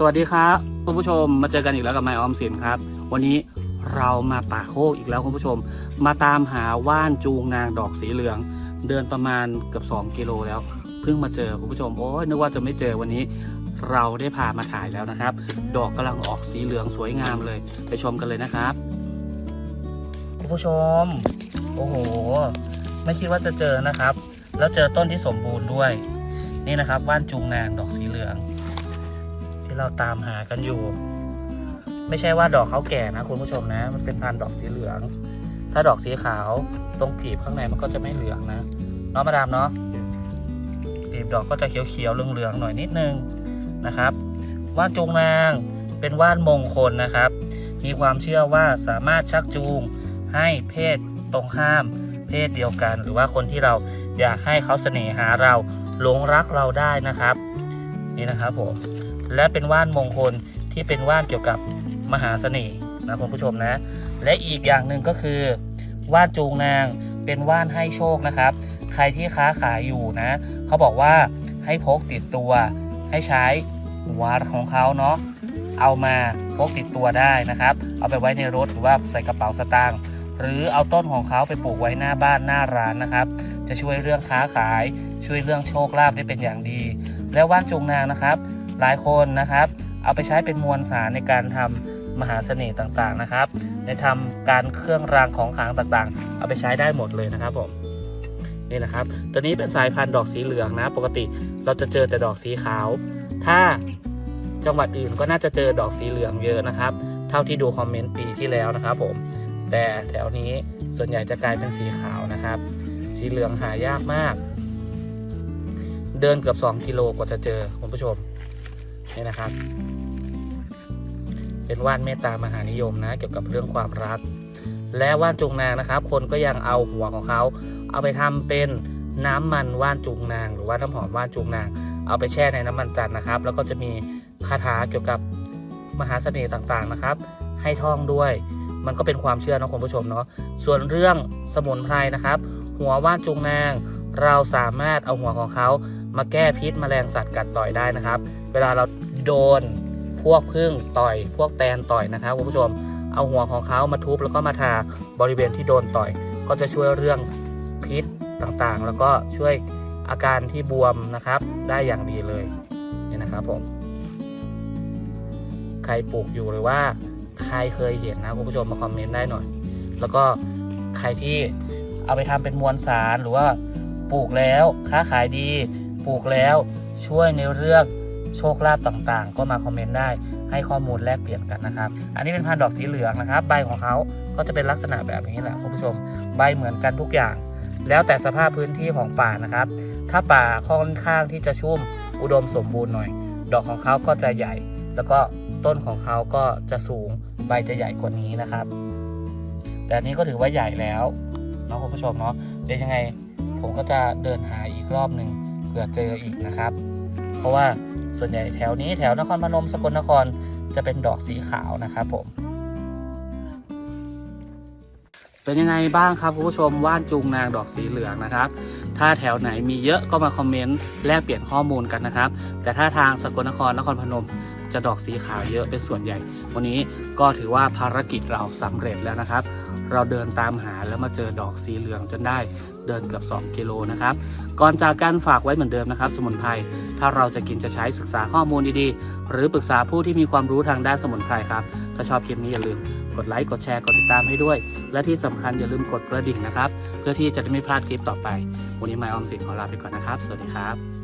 สวัสดีครับคุณผู้ชมมาเจอกันอีกแล้วกับไมออมสินครับ วันนี้เรามาป่าโคกอีกแล้วคุณผู้ชม มาตามหาว่านจูงนางดอกสีเหลือง เดินประมาณเกือบ2กิโลแล้ว เพิ่งมาเจอคุณผู้ชมโอ้ยนึกว่าจะไม่เจอวันนี้ เราได้พามาถ่ายแล้วนะครับ ดอกกำลังออกสีเหลืองสวยงามเลย ไปชมกันเลยนะครับคุณผู้ชม โอ้โห ไม่คิดว่าจะเจอนะครับ แล้วเจอต้นที่สมบูรณ์ด้วย นี่นะครับว่านจูงนางดอกสีเหลือง ที่เราตามหากันอยู่ ไม่ใช่ว่าดอกเขาแก่นะคุณผู้ชมนะ มันเป็นพันดอกสีเหลือง ถ้าดอกสีขาวตรงกลีบข้างในมันก็จะไม่เหลืองนะเนาะมาดามเนาะกลีบดอกก็จะเขียวๆเหลืองๆหน่อยนิดนึงนะครับ ว่านจูงนางเป็นว่านมงคลนะครับ มีความเชื่อว่าสามารถชักจูงให้เพศตรงข้าม เพศเดียวกัน หรือว่าคนที่เราอยากให้เขาเสน่หาเราหลงรักเราได้นะครับ นี่นะครับผม และเป็นว่านมงคลที่เป็นว่านเกี่ยวกับมหาเสน่ห์นะคุณผู้ชมนะ และอีกอย่างหนึ่งก็คือว่านจูงนางเป็นว่านให้โชคนะครับ ใครที่ค้าขายอยู่นะ เขาบอกว่าให้พกติดตัว ให้ใช้หัวของเขาเนาะเอามาพกติดตัวได้นะครับ เอาไปไว้ในรถหรือว่าใส่กระเป๋าสตางค์หรือเอาต้นของเขาไปปลูกไว้หน้าบ้านหน้าร้านนะครับ จะช่วยเรื่องค้าขาย ช่วยเรื่องโชคลาภได้เป็นอย่างดี แล้วว่านจูงนางนะครับ หลายคนนะครับ เอาไปใช้เป็นมวลสารในการทำมหาเสน่ห์ต่างๆนะครับ ในทำการเครื่องรางของขลังต่างๆ เอาไปใช้ได้หมดเลยนะครับผมนี่นะครับ ตัวนี้เป็นสายพันธุ์ดอกสีเหลืองนะ ปกติเราจะเจอแต่ดอกสีขาว ถ้าจังหวัดอื่นก็น่าจะเจอดอกสีเหลืองเยอะนะครับ เท่าที่ดูคอมเมนต์ปีที่แล้วนะครับผม แต่แถวนี้ส่วนใหญ่จะกลายเป็นสีขาวนะครับ สีเหลืองหายากมาก เดินเกือบ 2 กิโลกว่าจะเจอคุณผู้ชม นี่นะครับ เป็นว่านเมตตามหานิยมนะเกี่ยวกับเรื่องความรัก และว่านจุงนางนะครับ คนก็ยังเอาหัวของเขา เอาไปทำเป็นน้ำมันว่านจุงนาง หรือว่าน้ำหอมว่านจุงนาง เอาไปแช่ในน้ำมันจันทร์นะครับ แล้วก็จะมีคาถาเกี่ยวกับมหาเสน่ห์ต่างๆนะครับ ให้ท่องด้วย มันก็เป็นความเชื่อนะคุณผู้ชมเนาะส่วนเรื่องสมุนไพรนะครับ หัวว่านจุงนาง เราสามารถเอาหัวของเขา มาแก้พิษแมลงสัตว์กัดต่อยได้นะครับ เวลาเราโดนพวกพึ่งต่อย พวกแตนต่อยนะครับคุณผู้ชมเอาหัวของเขามาทุบแล้วก็มาทาบริเวณที่โดนต่อย ก็จะช่วยเรื่องพิษต่างๆ แล้วก็ช่วยอาการที่บวมนะครับได้อย่างดีเลยนี่นะครับผมใครปลูกอยู่หรือว่าใครเคยเห็นนะคุณผู้ชมมาคอมเมนต์ได้หน่อย แล้วก็ใครที่เอาไปทำเป็นมวลสารหรือว่าปลูกแล้วค้าขายดี ปลูกแล้วช่วยในเรื่องโชคลาภต่างๆ ก็มาคอมเมนต์ได้ให้ข้อมูลแลกเปลี่ยนกันนะครับ อันนี้เป็นพันดอกสีเหลืองนะครับ ใบของเขาก็จะเป็นลักษณะแบบนี้แหละคุณผู้ชม ใบเหมือนกันทุกอย่าง แล้วแต่สภาพพื้นที่ของป่านะครับ ถ้าป่าค่อนข้างที่จะชุ่มอุดมสมบูรณ์หน่อย ดอกของเขาก็จะใหญ่ แล้วก็ต้นของเขาก็จะสูง ใบจะใหญ่กว่านี้นะครับ แต่นนี้ก็ถือว่าใหญ่แล้วเนาะคุณผู้ชมเนาะเดี๋ยวยังไงผมก็จะเดินหาอีกรอบหนึ่ง เผื่อเจออีกนะครับ เพราะว่าส่วนใหญ่แถวนี้แถวนครพนมสกลนครจะเป็นดอกสีขาวนะครับผม เป็นยังไงบ้างครับคุณผู้ชมว่านจูงนางดอกสีเหลืองนะครับ ถ้าแถวไหนมีเยอะก็มาคอมเมนต์แลกเปลี่ยนข้อมูลกันนะครับ แต่ถ้าทางสกลนครนครพนม จะดอกสีขาวเยอะเป็นส่วนใหญ่ วันนี้ก็ถือว่าภารกิจเราสำเร็จแล้วนะครับ เราเดินตามหาแล้วมาเจอดอกสีเหลืองจนได้เดินเกือบ2กิโลนะครับ ก่อนจากการฝากไว้เหมือนเดิมนะครับ สมุนไพร ถ้าเราจะกินจะใช้ศึกษาข้อมูลดีๆ หรือปรึกษาผู้ที่มีความรู้ทางด้านสมุนไพรครับ ถ้าชอบคลิปนี้อย่าลืมกดไลค์กดแชร์กดติดตามให้ด้วย และที่สำคัญอย่าลืมกดกระดิ่งนะครับ เพื่อที่จะได้ไม่พลาดคลิปต่อไป วันนี้ไมออมสินขอลาไปก่อนนะครับ สวัสดีครับ